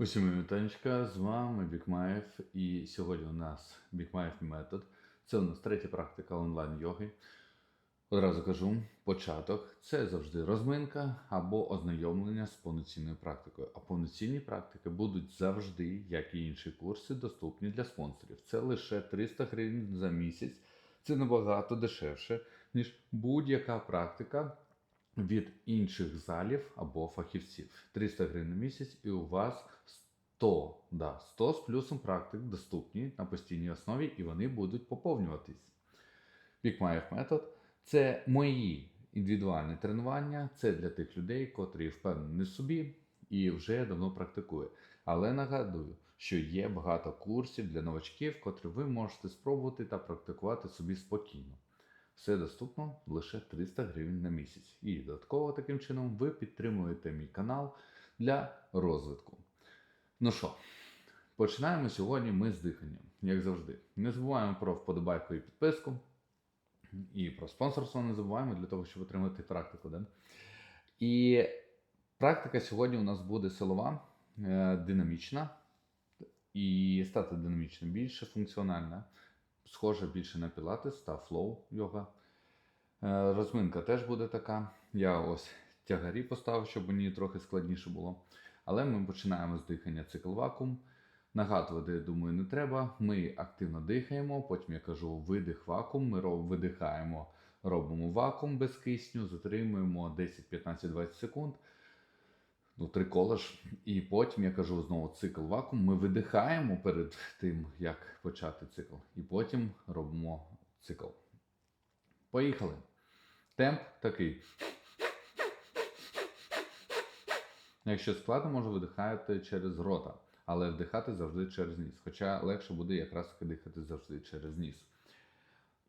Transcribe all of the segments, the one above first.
Усім вітанечка, з вами Бікмаєв. І сьогодні у нас Бікмаєв метод. Це у нас третя практика онлайн-йоги. Одразу кажу, початок це завжди розминка або ознайомлення з повноцінною практикою. А повноцінні практики будуть завжди, як і інші курси, доступні для спонсорів. Це лише 300 гривень за місяць. Це набагато дешевше, ніж будь-яка практика від інших залів або фахівців. 300 гривень на місяць, і у вас 100, да, 100 з плюсом практик доступні на постійній основі, і вони будуть поповнюватись. Бікмаєв метод це мої індивідуальні тренування, це для тих людей, котрі впевнені в собі і вже давно практикують. Але нагадую, що є багато курсів для новачків, котрі ви можете спробувати та практикувати собі спокійно. Все доступно лише 300 гривень на місяць. І додатково таким чином ви підтримуєте мій канал для розвитку. Ну що, починаємо сьогодні ми з дихання, як завжди. Не забуваємо про вподобайку і підписку. І про спонсорство не забуваємо для того, щоб отримати практику. Да? І практика сьогодні у нас буде силова, е, динамічна і стати динамічним більше функціональна, схожа більше на пілатес та флоу йога. Е, Розминка теж буде така. Я ось тягарі поставив, щоб мені трохи складніше було. Але ми починаємо з дихання цикл вакуум. Нагадувати, я думаю, не треба. Ми активно дихаємо, потім я кажу видих вакуум. Ми видихаємо, робимо вакуум без кисню, затримуємо 10, 15, 20 секунд. Ну, три кола ж. І потім я кажу знову цикл вакуум. Ми видихаємо перед тим, як почати цикл. І потім робимо цикл. Поїхали. Темп такий. Якщо складно, може видихати через рота, але вдихати завжди через ніс. Хоча легше буде якраз таки дихати завжди через ніс.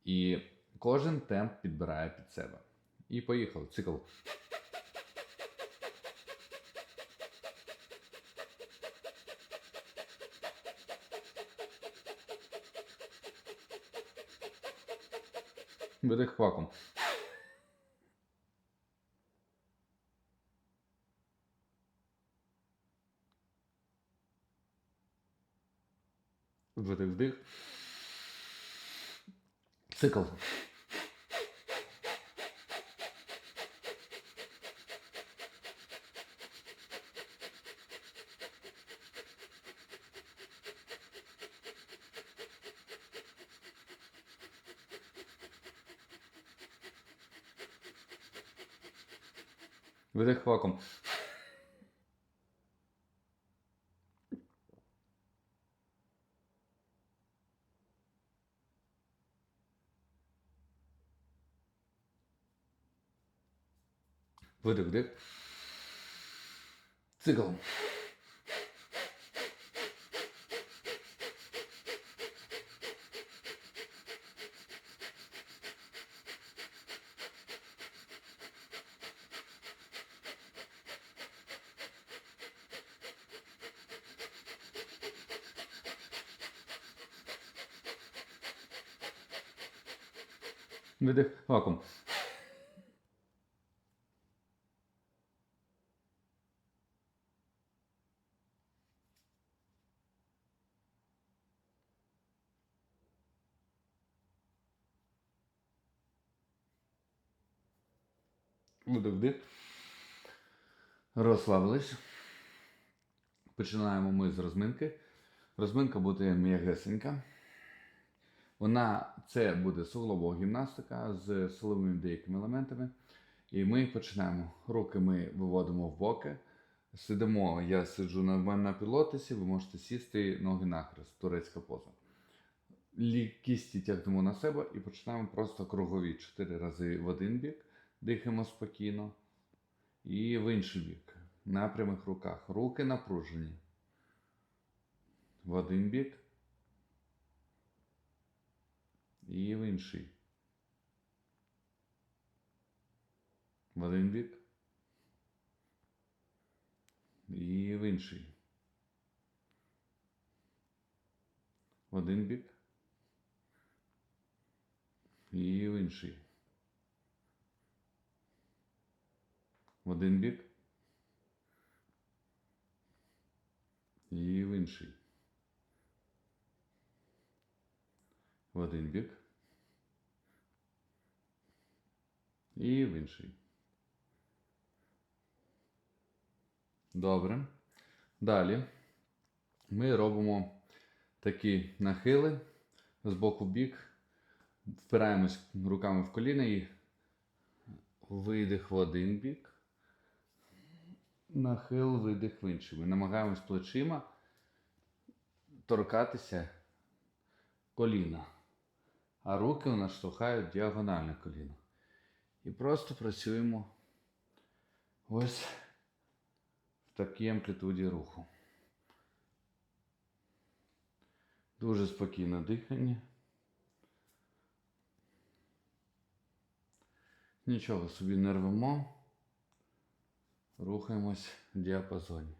І кожен темп підбирає під себе. І поїхали. Цикл. Видих вакуум. Видих вдих. Цикл. Видих вакуум. Видих вдих. Цикл. Видих вакуум. Видих вдих. Розслабились. Починаємо ми з розминки. Розминка буде м'ягесенька. Вона це буде суглобова гімнастика з силовими деякими елементами. І ми починаємо. Руки ми виводимо в боки. Сидимо, я сиджу на, на пілотесі, ви можете сісти ноги нахрест, турецька поза. Лі- Кісті тягнемо на себе і починаємо просто кругові 4 рази в один бік. Дихаємо спокійно. І в інший бік. На прямих руках. Руки напружені. В один бік. І в інший. В один бік. І в інший. В один бік. І в інший. В один бік. І в інший. В один бік. І в інший. Добре. Далі ми робимо такі нахили з боку в бік. Впираємось руками в коліна і видих в один бік. Нахил, видих в інший. Ми намагаємось плечима торкатися коліна. А руки у нас штовхають діагональне коліно. І просто працюємо ось в такій амплітуді руху. Дуже спокійне дихання. Нічого собі не рвемо. Рухаємось в діапазоні.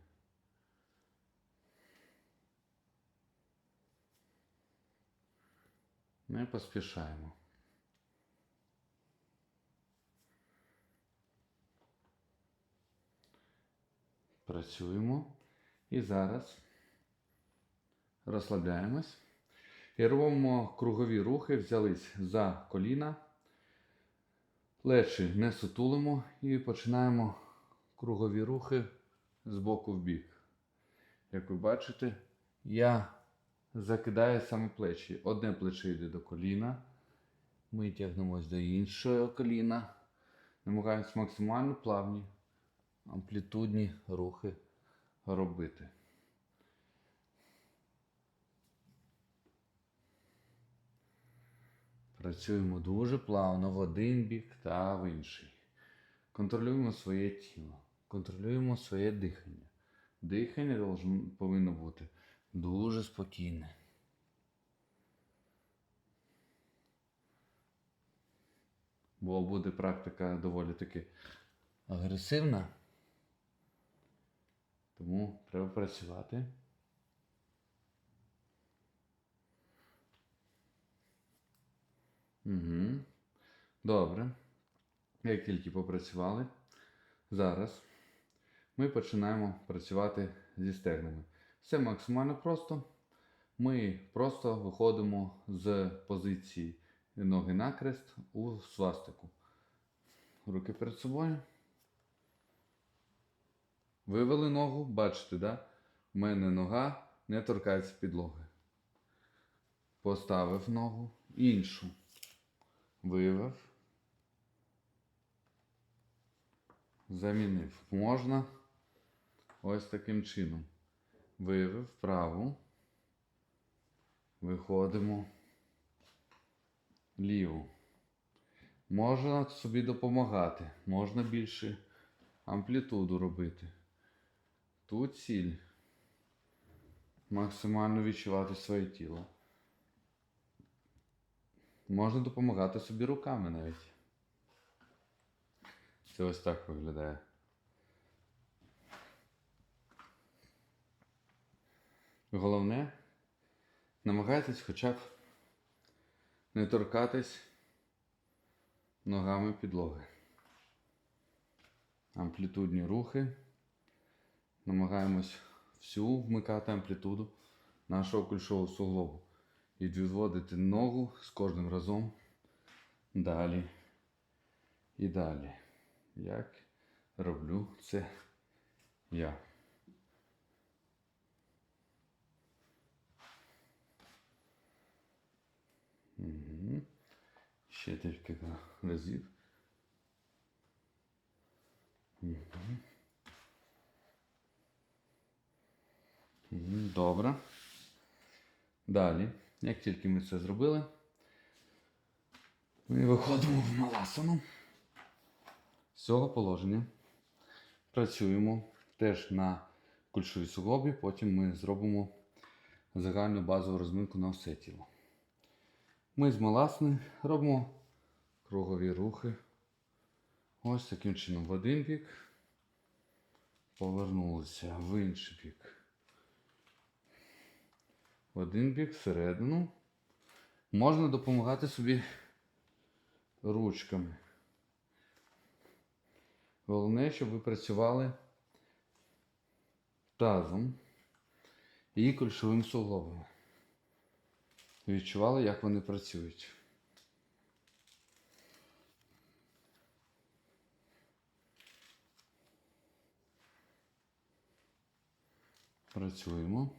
Не поспішаємо. Працюємо. І зараз розслабляємось. І робимо кругові рухи, взялись за коліна. Плечі не сутулимо і починаємо кругові рухи з боку в бік. Як ви бачите, я закидаю саме плечі. Одне плече йде до коліна. Ми тягнемось до іншого коліна. Намагаємось максимально плавні, амплітудні рухи робити. Працюємо дуже плавно в один бік та в інший. Контролюємо своє тіло, контролюємо своє дихання. Дихання повинно бути дуже спокійне. Бо буде практика доволі таки агресивна. Тому треба працювати. Угу. Добре. Як тільки попрацювали, зараз ми починаємо працювати зі стегнами. Все максимально просто. Ми просто виходимо з позиції ноги накрест у свастику. Руки перед собою. Вивели ногу, бачите, да? У мене нога не торкається підлоги. Поставив ногу іншу. Вивев. Замінив. Можна ось таким чином. Вивев праву. Виходимо ліву. Можна собі допомагати. Можна більше амплітуду робити. Тут ціль. Максимально відчувати своє тіло. Можна допомагати собі руками навіть. Це ось так виглядає. Головне, намагайтесь хоча б не торкатись ногами підлоги. Амплітудні рухи. Намагаємось всю вмикати амплітуду нашого кульшового суглобу. І відводити ногу з кожним разом далі і далі. Як роблю це я. Угу. Ще декілька разів. Угу. Добре. Далі, як тільки ми це зробили, ми виходимо в маласану. З цього положення працюємо теж на кульшовій суглобі, потім ми зробимо загальну базову розминку на все тіло. Ми з маласни робимо кругові рухи. Ось таким чином в один бік. Повернулися в інший бік. В один бік всередину. Можна допомагати собі ручками. Головне, щоб ви працювали тазом і кульшовим суглобом. Відчували, як вони працюють. Працюємо.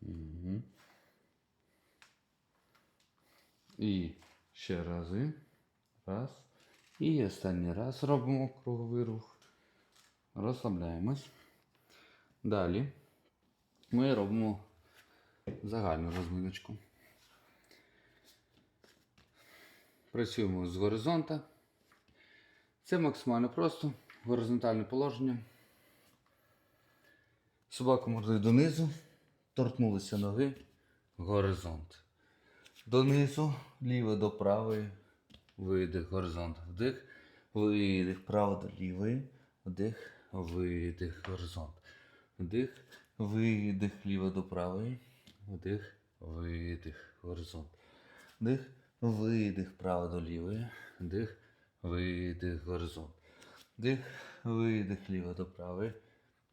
Мгм. І ще рази. Раз. І останній раз робимо круговий рух. Розслабляємось. Далі ми робимо загальну розминочку. Працюємо з горизонта. Це максимально просто. Горизонтальне положення. Собаку мордою донизу. Торкнулися ноги. Горизонт. Донизу, ліво до правої. Видих, горизонт. Вдих. Видих. Право до лівої. Вдих. Видих, горизонт. Вдих. Видих. Ліво до правої. Вдих. Видих, горизонт. Вдих. Видих. Право до лівої. Вдих. Видих, горизонт. Вдих. Видих. Ліво до правої.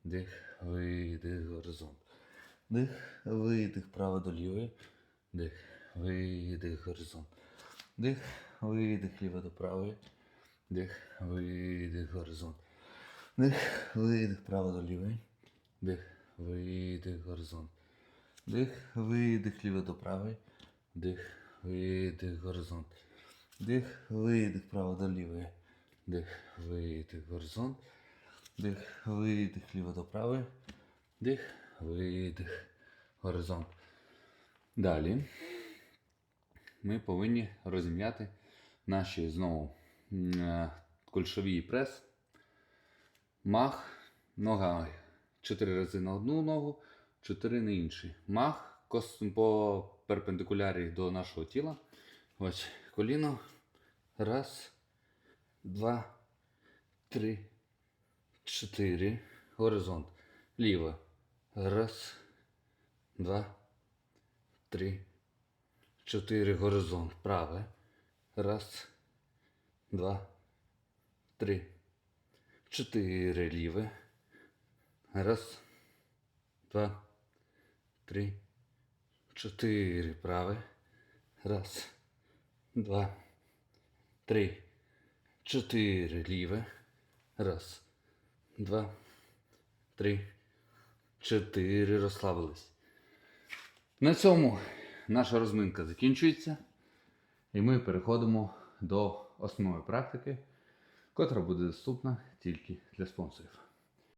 Вдих. Видих, горизонт. Вдих. Видих. Право до лівої. Вдих. Видих, горизонт. Вдих. Видих. Ліво до правої. Вдих. Видих, горизонт. Вдих. Видих. Право до лівої. Вдих. Видих, горизонт. Вдих. Видих. Ліво до правої. Вдих. Видих, горизонт. Вдих. Видих. Право до лівої. Вдих. Видих, горизонт. Вдих. Видих. Ліво до правої. Вдих. Видих. Горизонт. Далі ми повинні розім'яти наші знову е, прес. Мах, нога 4 рази на одну ногу, 4 на інший. Мах по перпендикулярі до нашого тіла. Ось коліно. Раз, два, три, чотири. Горизонт. Ліво. Раз, два, три, чотири. Горизонт. Праве. Раз, два, три, чотири. Ліве. Раз, два, три, чотири. Праве. Раз, два, три, чотири. Ліве. Раз, два, три, чотири. Розслабились. На цьому наша розминка закінчується. І ми переходимо до основної практики, котра буде доступна тільки для спонсорів.